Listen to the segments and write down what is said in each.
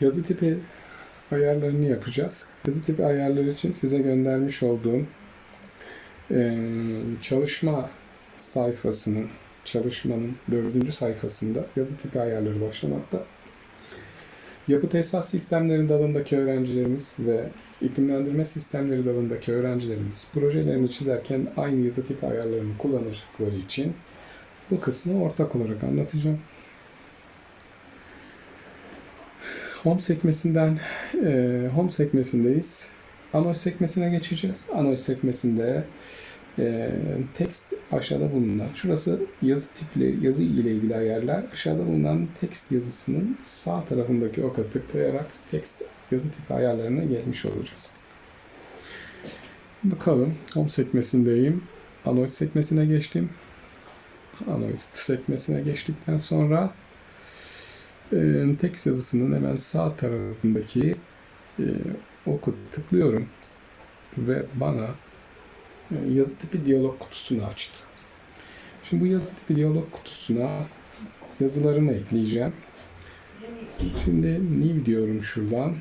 yazı tipi ayarlarını yapacağız. Yazı tipi ayarları için size göndermiş olduğum eee, çalışma sayfasının, çalışmanın dördüncü sayfasında yazı tipi ayarları başlamakta. Yapı tesisat sistemleri dalındaki öğrencilerimiz ve iklimlendirme sistemleri dalındaki öğrencilerimiz projelerini çizerken aynı yazı tipi ayarlarını kullanacakları için bu kısmı ortak olarak anlatacağım. Home sekmesinden e, Home sekmesindeyiz. Anoş sekmesine geçeceğiz. Anoş sekmesinde e, text aşağıda bulunan, şurası yazı tipli, yazı ile ilgili ayarlar. Aşağıda bulunan text yazısının sağ tarafındaki oka tıklayarak text yazı tipi ayarlarına gelmiş olacağız. Bakalım Home sekmesindeyim. Anoid sekmesine geçtim. Anoid sekmesine geçtikten sonra e, text yazısının hemen sağ tarafındaki e, oku tıklıyorum ve bana e, yazı tipi diyalog kutusunu açtı. Şimdi bu yazı tipi diyalog kutusuna yazılarımı ekleyeceğim. Şimdi new diyorum şuradan.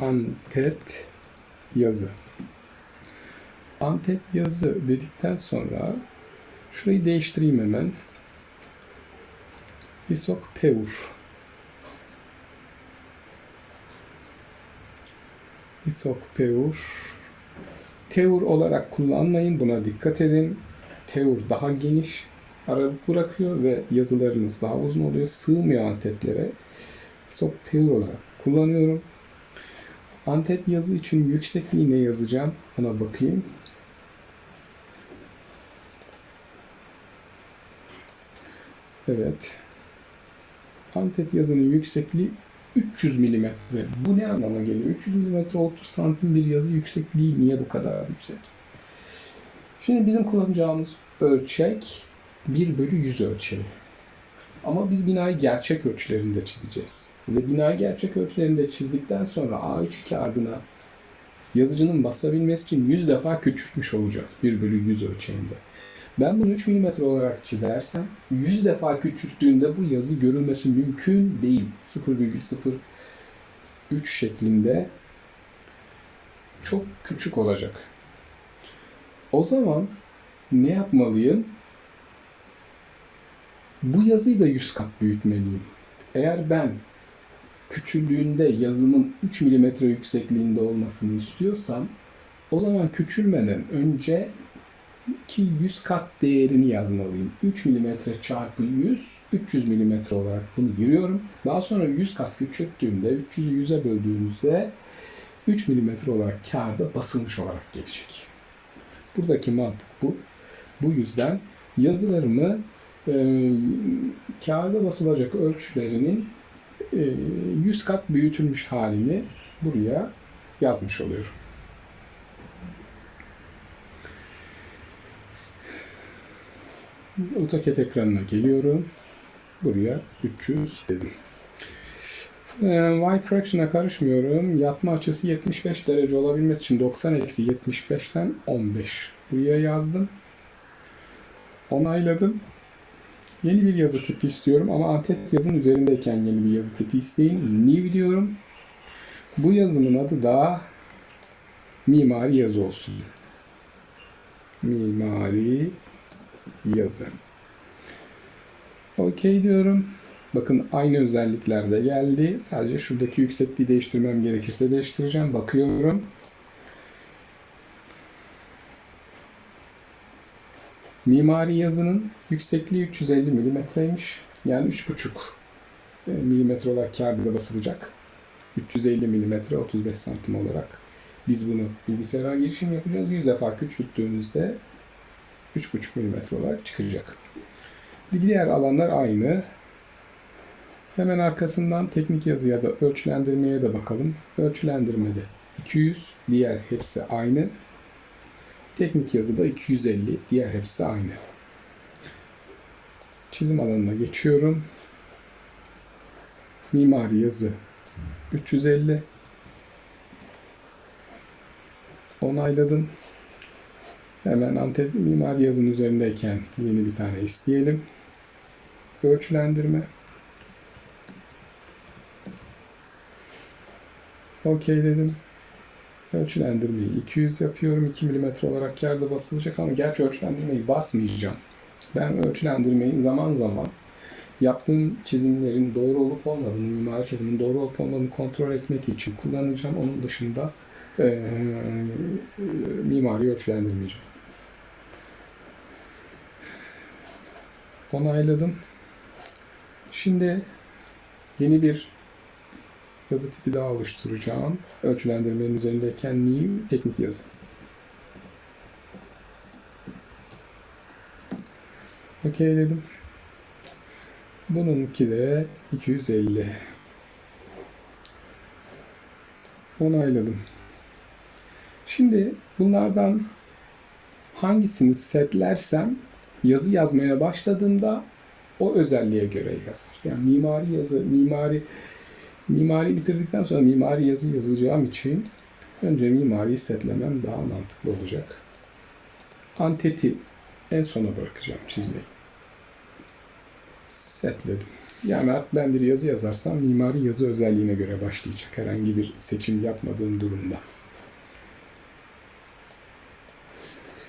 Antet yazı. Antet yazı dedikten sonra şurayı değiştireyim hemen. Isok Peur. Isok Peur. Teur olarak kullanmayın. Buna dikkat edin. Teur daha geniş aralık bırakıyor ve yazılarınız daha uzun oluyor. Sığmıyor antetlere. Isok Peur olarak kullanıyorum. Antet yazı için yüksekliği ne yazacağım? Ona bakayım. Evet. Antet yazının yüksekliği 300 mm. Bu ne anlama geliyor? 300 mm 30 santim bir yazı yüksekliği niye bu kadar yüksek? Şimdi bizim kullanacağımız ölçek 1 bölü 100 ölçeği. Ama biz binayı gerçek ölçülerinde çizeceğiz. Ve binayı gerçek ölçülerinde çizdikten sonra A3 kağıdına yazıcının basabilmesi için 100 defa küçültmüş olacağız 1 bölü 100 ölçeğinde. Ben bunu 3 mm olarak çizersem 100 defa küçülttüğünde bu yazı görülmesi mümkün değil. 0,03 şeklinde çok küçük olacak. O zaman ne yapmalıyım? Bu yazıyı da 100 kat büyütmeliyim. Eğer ben küçüldüğünde yazımın 3 mm yüksekliğinde olmasını istiyorsam o zaman küçülmeden önce ki 100 kat değerini yazmalıyım. 3 mm çarpı 100, 300 mm olarak bunu giriyorum. Daha sonra 100 kat küçülttüğümde, 300'ü 100'e böldüğümüzde 3 mm olarak kağıda basılmış olarak gelecek. Buradaki mantık bu. Bu yüzden yazılarımı e, kağıda basılacak ölçülerinin e, 100 kat büyütülmüş halini buraya yazmış oluyorum. AutoCAD ekranına geliyorum. Buraya 300 dedim. Ee, White fraction'a karışmıyorum. Yatma açısı 75 derece olabilmesi için 90 eksi 75'ten 15. Buraya yazdım. Onayladım. Yeni bir yazı tipi istiyorum ama antet yazın üzerindeyken yeni bir yazı tipi isteyin. New diyorum. Bu yazımın adı da mimari yazı olsun. Mimari yazı. Okey diyorum. Bakın aynı özelliklerde geldi. Sadece şuradaki yüksekliği değiştirmem gerekirse değiştireceğim. Bakıyorum. Mimari yazının yüksekliği 350 milimetreymiş. Yani 3,5 milimetre olarak kağıda basılacak. 350 milimetre 35 santim olarak. Biz bunu bilgisayara girişim yapacağız. 100 defa küçülttüğümüzde 3,5 mm olarak çıkacak. Diğer alanlar aynı. Hemen arkasından teknik yazı ya da ölçülendirmeye de bakalım. Ölçülendirmede 200, diğer hepsi aynı. Teknik yazıda 250, diğer hepsi aynı. Çizim alanına geçiyorum. Mimari yazı 350. Onayladım. Hemen Antep mimari yazının üzerindeyken yeni bir tane isteyelim. Ölçülendirme. Okey dedim. Ölçülendirmeyi 200 yapıyorum. 2 mm olarak yerde basılacak ama gerçi ölçülendirmeyi basmayacağım. Ben ölçülendirmeyi zaman zaman yaptığım çizimlerin doğru olup olmadığını, mimari çizimin doğru olup olmadığını kontrol etmek için kullanacağım. Onun dışında eee mimari ölçülendirmeyeceğim. Onayladım. Şimdi yeni bir yazı tipi daha oluşturacağım. Ölçülendirmenin üzerindeyken new teknik yazı. Okey dedim. Bununki de 250. Onayladım. Şimdi bunlardan hangisini setlersem yazı yazmaya başladığımda o özelliğe göre yazar. Yani mimari yazı, mimari mimari bitirdikten sonra mimari yazı yazacağım için önce mimari setlemem daha mantıklı olacak. Anteti en sona bırakacağım çizmeyi. Setledim. Yani artık ben bir yazı yazarsam mimari yazı özelliğine göre başlayacak. Herhangi bir seçim yapmadığım durumda.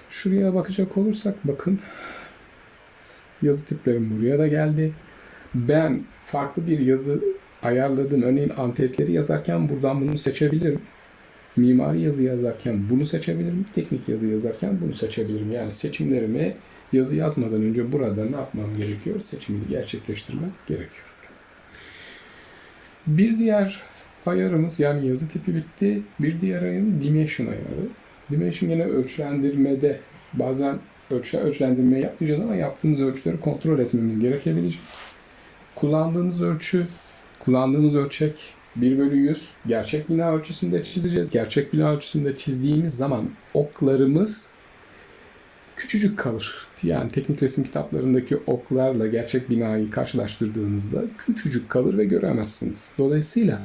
Şuraya bakacak olursak bakın yazı tiplerim buraya da geldi. Ben farklı bir yazı ayarladım. Örneğin antetleri yazarken buradan bunu seçebilirim. Mimari yazı yazarken bunu seçebilirim. Teknik yazı yazarken bunu seçebilirim. Yani seçimlerimi yazı yazmadan önce burada ne yapmam gerekiyor? Seçimini gerçekleştirmem gerekiyor. Bir diğer ayarımız yani yazı tipi bitti. Bir diğer ayarım dimension ayarı. Dimension yine ölçülendirmede bazen ölçü, ölçülendirme yapmayacağız ama yaptığımız ölçüleri kontrol etmemiz gerekebilecek. Kullandığımız ölçü, kullandığımız ölçek 1 bölü 100 gerçek bina ölçüsünde çizeceğiz. Gerçek bina ölçüsünde çizdiğimiz zaman oklarımız küçücük kalır. Yani teknik resim kitaplarındaki oklarla gerçek binayı karşılaştırdığınızda küçücük kalır ve göremezsiniz. Dolayısıyla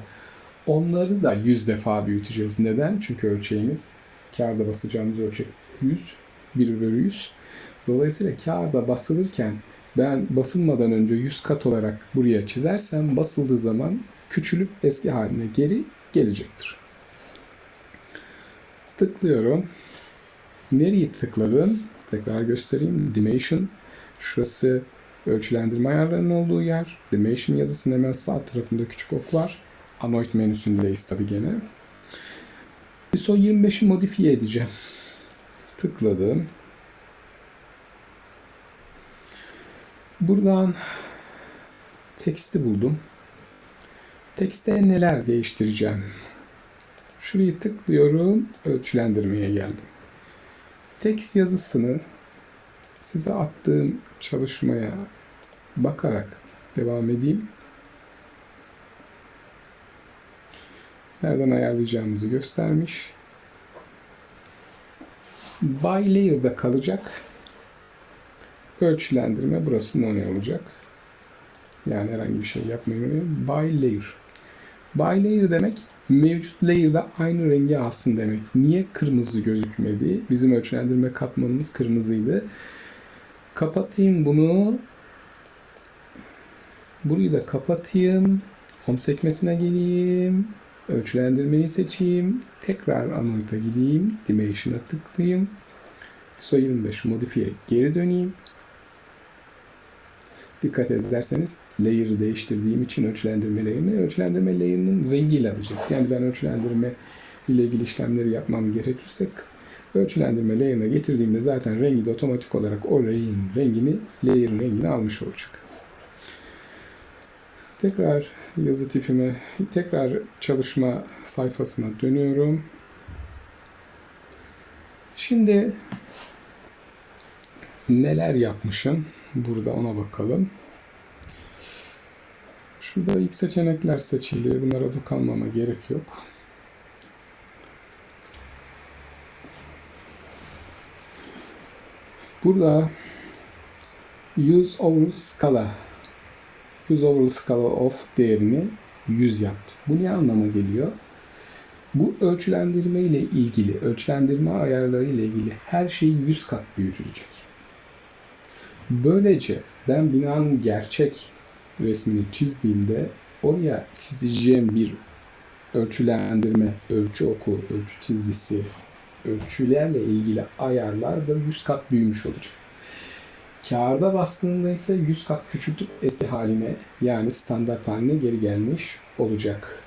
onları da 100 defa büyüteceğiz. Neden? Çünkü ölçeğimiz kağıda basacağımız ölçek 100, 1 bölü 100. Dolayısıyla kağıda basılırken ben basılmadan önce 100 kat olarak buraya çizersem basıldığı zaman küçülüp eski haline geri gelecektir. Tıklıyorum. Nereyi tıkladım? Tekrar göstereyim. Dimension. Şurası ölçülendirme ayarlarının olduğu yer. Dimension yazısının hemen sağ tarafında küçük ok var. Anoid menüsündeyiz tabi gene. ISO 25'i modifiye edeceğim. Tıkladım. Buradan teksti buldum. Tekste neler değiştireceğim? Şurayı tıklıyorum. Ölçülendirmeye geldim. Tekst yazısını size attığım çalışmaya bakarak devam edeyim. Nereden ayarlayacağımızı göstermiş. By layer'da kalacak. Ölçülendirme burası ne olacak? Yani herhangi bir şey yapmayın. By layer. By layer demek mevcut layer'da aynı rengi alsın demek. Niye kırmızı gözükmedi? Bizim ölçülendirme katmanımız kırmızıydı. Kapatayım bunu. Burayı da kapatayım. Home sekmesine geleyim. Ölçülendirmeyi seçeyim. Tekrar Anoid'a gideyim. Dimension'a tıklayayım. ISO 25 modifiye geri döneyim. Dikkat ederseniz layer'ı değiştirdiğim için ölçülendirme layer'ını ölçülendirme layer'ının rengiyle alacak. Yani ben ölçülendirme ile ilgili işlemleri yapmam gerekirse ölçülendirme layer'ına getirdiğimde zaten rengi de otomatik olarak o rengin rengini layer'ın rengini almış olacak. Tekrar yazı tipime, tekrar çalışma sayfasına dönüyorum. Şimdi neler yapmışım? Burada ona bakalım. Şurada ilk seçenekler seçili. Bunlara dokunmama gerek yok. Burada use over scala use over scala of değerini 100 yaptım. Bu ne anlama geliyor? Bu ölçülendirme ile ilgili, ölçülendirme ayarları ile ilgili her şey 100 kat büyütülecek. Böylece ben binanın gerçek resmini çizdiğimde oraya çizeceğim bir ölçülendirme, ölçü oku, ölçü çizgisi, ölçülerle ilgili ayarlar da 100 kat büyümüş olacak. Kağıda bastığında ise 100 kat küçültüp eski haline yani standart haline geri gelmiş olacak.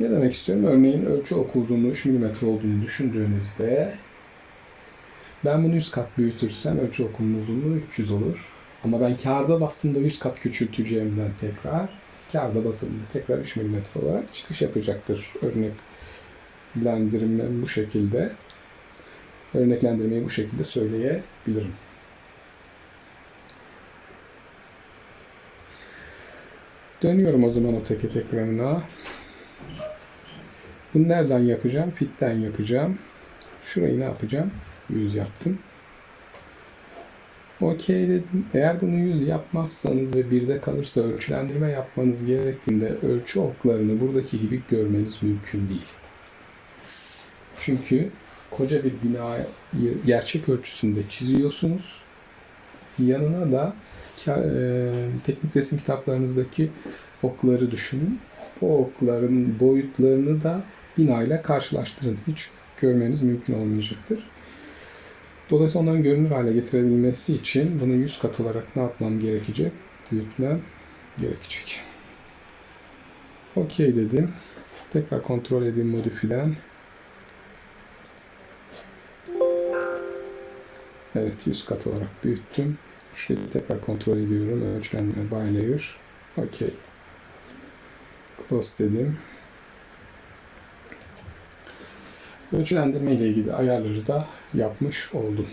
Ne demek istiyorum? Örneğin ölçü oku uzunluğu 3 mm olduğunu düşündüğünüzde ben bunu 100 kat büyütürsem ölçü okunun uzunluğu 300 olur. Ama ben kağıda bastığımda 100 kat küçülteceğimden tekrar kağıda basıldığında tekrar 3 mm olarak çıkış yapacaktır. Örneklendirme bu şekilde. Örneklendirmeyi bu şekilde söyleyebilirim. Dönüyorum o zaman o teke ekranına. Bunu nereden yapacağım? Fitten yapacağım. Şurayı ne yapacağım? 100 yaptım. Okey dedim. Eğer bunu 100 yapmazsanız ve birde kalırsa ölçülendirme yapmanız gerektiğinde ölçü oklarını buradaki gibi görmeniz mümkün değil. Çünkü koca bir binayı gerçek ölçüsünde çiziyorsunuz. Yanına da e, teknik resim kitaplarınızdaki okları düşünün. O okların boyutlarını da binayla karşılaştırın. Hiç görmeniz mümkün olmayacaktır. Dolayısıyla onların görünür hale getirebilmesi için bunu 100 kat olarak ne yapmam gerekecek? Büyütmem gerekecek. Okey dedim. Tekrar kontrol edeyim modifilen. Evet 100 kat olarak büyüttüm. Şurayı tekrar kontrol ediyorum. Ölçülendirme by layer. Okey. Close dedim. Ölçülendirme ile ilgili ayarları da yapmış oldum.